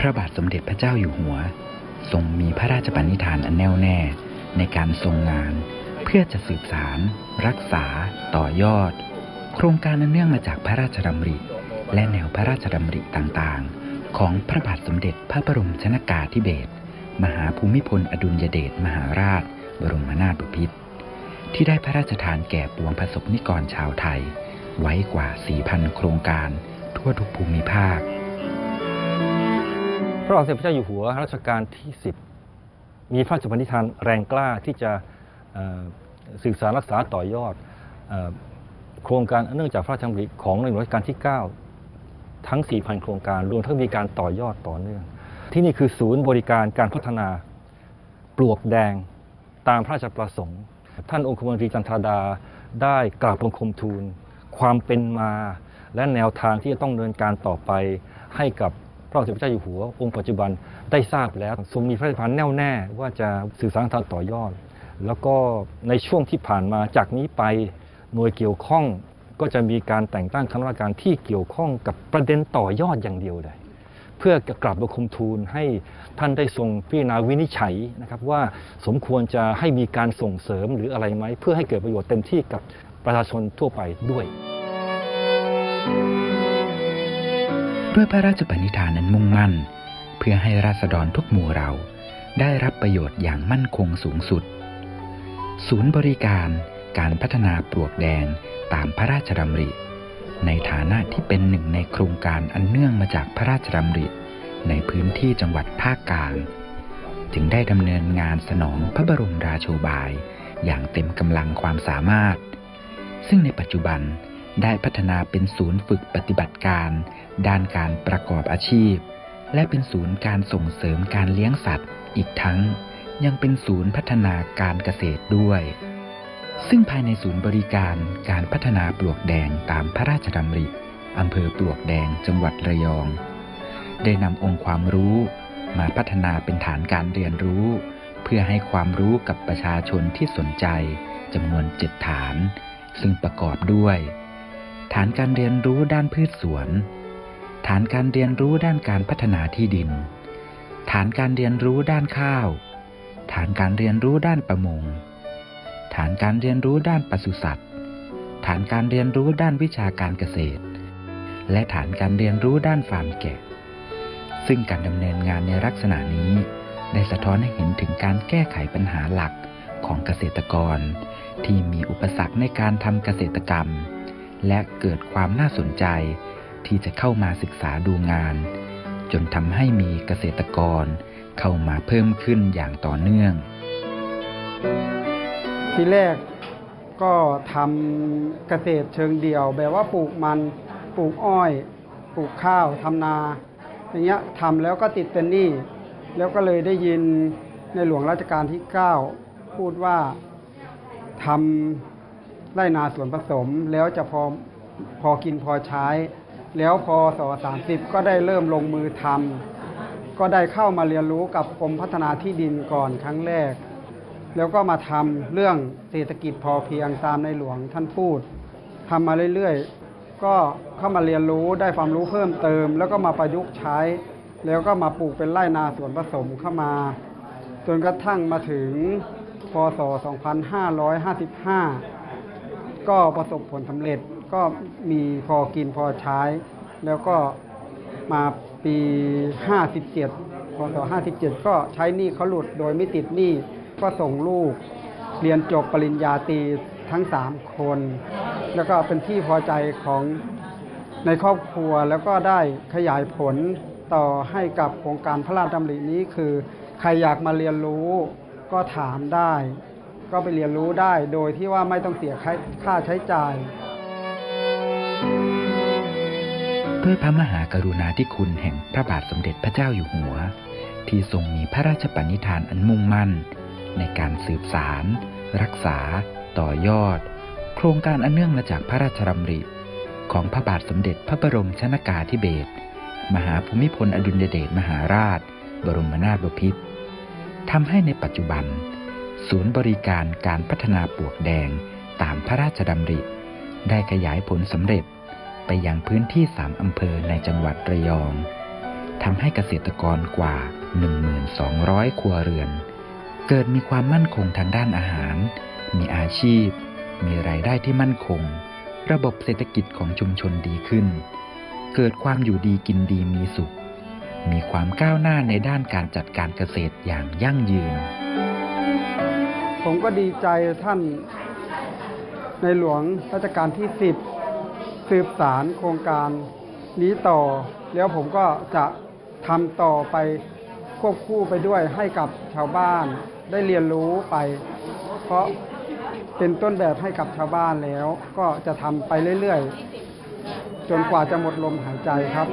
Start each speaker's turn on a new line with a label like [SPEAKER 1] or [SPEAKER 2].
[SPEAKER 1] พระบาทสมเด็จพระเจ้าอยู่หัว ทรงมีพระราชปณิธานอันแน่วแน่ในการทรงงาน เพื่อจะสืบสาร รักษา ต่อยอด โครงการอันเนื่องมาจากพระราชดำริ และแนวพระราชดำริต่างๆ ของพระบาทสมเด็จพระบรมชนากาธิเบศรมหาภูมิพลอดุลยเดชมหาราช บรมนาถบพิตรที่ได้พระราชทานแก่ปวงประสบนิกรชาวไทย ไว้กว่า 4,000 โครงการทั่วทุกภูมิภาค
[SPEAKER 2] ระบาทสมเด็จพระเจ้าอยู่หัวรัชกาลที่ 10 มีพระราชปณิธานแรงกล้าที่จะเอ่อศึกษารรักษาต่อยอดโครงการเนื่องจากพระราชดำริของในหลวงรัชกาลที่ 9 ทั้ง 4,000 โครงการ รวมทั้งมีการต่อยอดต่อเนื่อง ที่นี่คือศูนย์บริการการพัฒนาปลวกแดงตามพระราชประสงค์ ท่านองคมนตรีจันทราดาได้กราบบังคมทูล ความเป็นมาและแนวทางที่จะต้องดำเนินการต่อไปให้กับ พระสมเด็จพระเจ้าอยู่หัวองค์ปัจจุบันได้ทราบแล้วทรงมีพระราชทานแน่วแน่ว่าจะสื่อสารทางต่อยอด แล้วก็ในช่วงที่ผ่านมาจากนี้ไปหน่วยเกี่ยวข้องก็จะมีการแต่งตั้งคณะกรรมการที่เกี่ยวข้องกับประเด็นต่อยอดอย่างเดียวเลยเพื่อกราบบังคมทูลให้ท่านได้ทรงพิจารณาวินิจฉัยนะครับว่าสมควรจะให้มีการส่งเสริมหรืออะไรไหม เพื่อให้เกิดประโยชน์เต็มที่กับประชาชนทั่วไปด้วย
[SPEAKER 1] ด้วยพระราชปณิธานนั้นมุ่งมั่น เพื่อให้ราษฎรทุกหมู่เราได้รับประโยชน์อย่างมั่นคงสูงสุด ศูนย์บริการการพัฒนาปลวกแดงตามพระราชดำริ ในฐานะที่เป็นหนึ่งในโครงการอันเนื่องมาจากพระราชดำริ ในพื้นที่จังหวัดภาคกลาง จึงได้ดำเนินงานสนองพระบรมราโชบายอย่างเต็มกำลังความสามารถ ซึ่งในปัจจุบันได้พัฒนาเป็นศูนย์ฝึกปฏิบัติการ ด้านการประกอบอาชีพ และเป็นศูนย์การส่งเสริมการเลี้ยงสัตว์ อีกทั้งยังเป็นศูนย์พัฒนาการเกษตรด้วย ซึ่งภายในศูนย์บริการการพัฒนาปลวกแดงตามพระราชดำริอำเภอปลวกแดงจังหวัดระยอง ได้นำองค์ความรู้มาพัฒนาเป็นฐานการเรียนรู้ เพื่อให้ความรู้กับประชาชนที่สนใจจำนวนเจ็ดฐาน ซึ่งประกอบด้วย ฐานการเรียนรู้ด้านพืชสวน ฐานการเรียนรู้ด้านการพัฒนาที่ดิน ฐานการเรียนรู้ด้านข้าว ฐานการเรียนรู้ด้านประมง ฐานการเรียนรู้ด้านปศุสัตว์ ฐานการเรียนรู้ด้านวิชาการเกษตร และฐานการเรียนรู้ด้านฟาร์มแกะ ซึ่งการดำเนินงานในลักษณะนี้ ได้สะท้อนให้เห็นถึงการแก้ไขปัญหาหลักของเกษตรกร ที่มีอุปสรรคในการทำเกษตรกรรม และเกิดความน่าสนใจ ที่จะเข้ามาศึกษาดูงาน จนทำให้มีเกษตรกรเข้ามาเพิ่มขึ้นอย่างต่อเนื่อง
[SPEAKER 3] ที่แรกก็ทำเกษตรเชิงเดี่ยว แบบว่าปลูกมันปลูกอ้อย ปลูกข้าวทำนา อย่างเงี้ยทำแล้วก็ติดเป็นหนี้แล้วก็เลยได้ยินในหลวงรัชกาลที่ 9 พูดว่าทำไรนาสวนผสมแล้วจะพอพอกินพอใช้ แล้วพอส30 ก็ได้เริ่มลงมือทำก็ได้เข้ามาเรียนรู้กับกรมพัฒนาที่ดินก่อนครั้งแรก แล้วก็มาทำเรื่องเศรษฐกิจพอเพียงตามในหลวงท่านพูดทำมาเรื่อยๆ ก็เข้ามาเรียนรู้ได้ความรู้เพิ่มเติม แล้วก็มาประยุกต์ใช้ แล้วก็มาปลูกเป็นไร่นาสวนผสมเข้ามา จนกระทั่งมาถึงพศ 2555 ก็ประสบผลสำเร็จ ก็มีพอกินพอใช้ แล้วก็มาปี57พศ57 ก็ใช้หนี้เขาหลุดโดยไม่ติดหนี้ก็ส่งลูก เรียนจบปริญญาตรีทั้ง3คน แล้วก็เป็นที่พอใจของในครอบครัวแล้วก็ได้ขยายผลต่อให้กับโครงการพระราชดำรินี้คือ ใครอยากมาเรียนรู้ก็ถามได้ ก็ไปเรียนรู้ได้โดยที่ว่าไม่ต้องเสียค่าใช้จ่าย
[SPEAKER 1] ด้วยพระมหากรุณาธิคุณแห่งพระบาทสมเด็จพระเจ้าอยู่หัว ที่ทรงมีพระราชปณิธานอันมุ่งมั่น ในการสืบสาร รักษา ต่อยอด โครงการอันเนื่องมาจากพระราชดำริ ของพระบาทสมเด็จพระบรมชนากาธิเบศรมหาภูมิพลอดุลยเดชมหาราช บรมนาถบพิตรทำให้ในปัจจุบัน ศูนย์บริการการพัฒนาปวกแดงตามพระราชดำริ ได้ขยายผลสำเร็จไปยังพื้นที่สามอำเภอในจังหวัดระยองทำให้เกษตรกรกว่า 1,200 ครัวเรือน เกิดมีความมั่นคงทางด้านอาหาร มีอาชีพ มีรายได้ที่มั่นคง ระบบเศรษฐกิจของชุมชนดีขึ้น เกิดความอยู่ดีกินดีมีสุข มีความก้าวหน้าในด้านการจัดการเกษตรอย่างยั่งยืน
[SPEAKER 3] ผมก็ดีใจท่าน ในหลวงรัชกาลที่ 10 สืบสารโครงการนี้ต่อ แล้วผมก็จะทำต่อไปควบคู่ไปด้วยให้กับชาวบ้านได้เรียนรู้ไป เพราะเป็นต้นแบบให้กับชาวบ้านแล้ว ก็จะทำไปเรื่อยๆ จนกว่าจะหมดลมหายใจครับ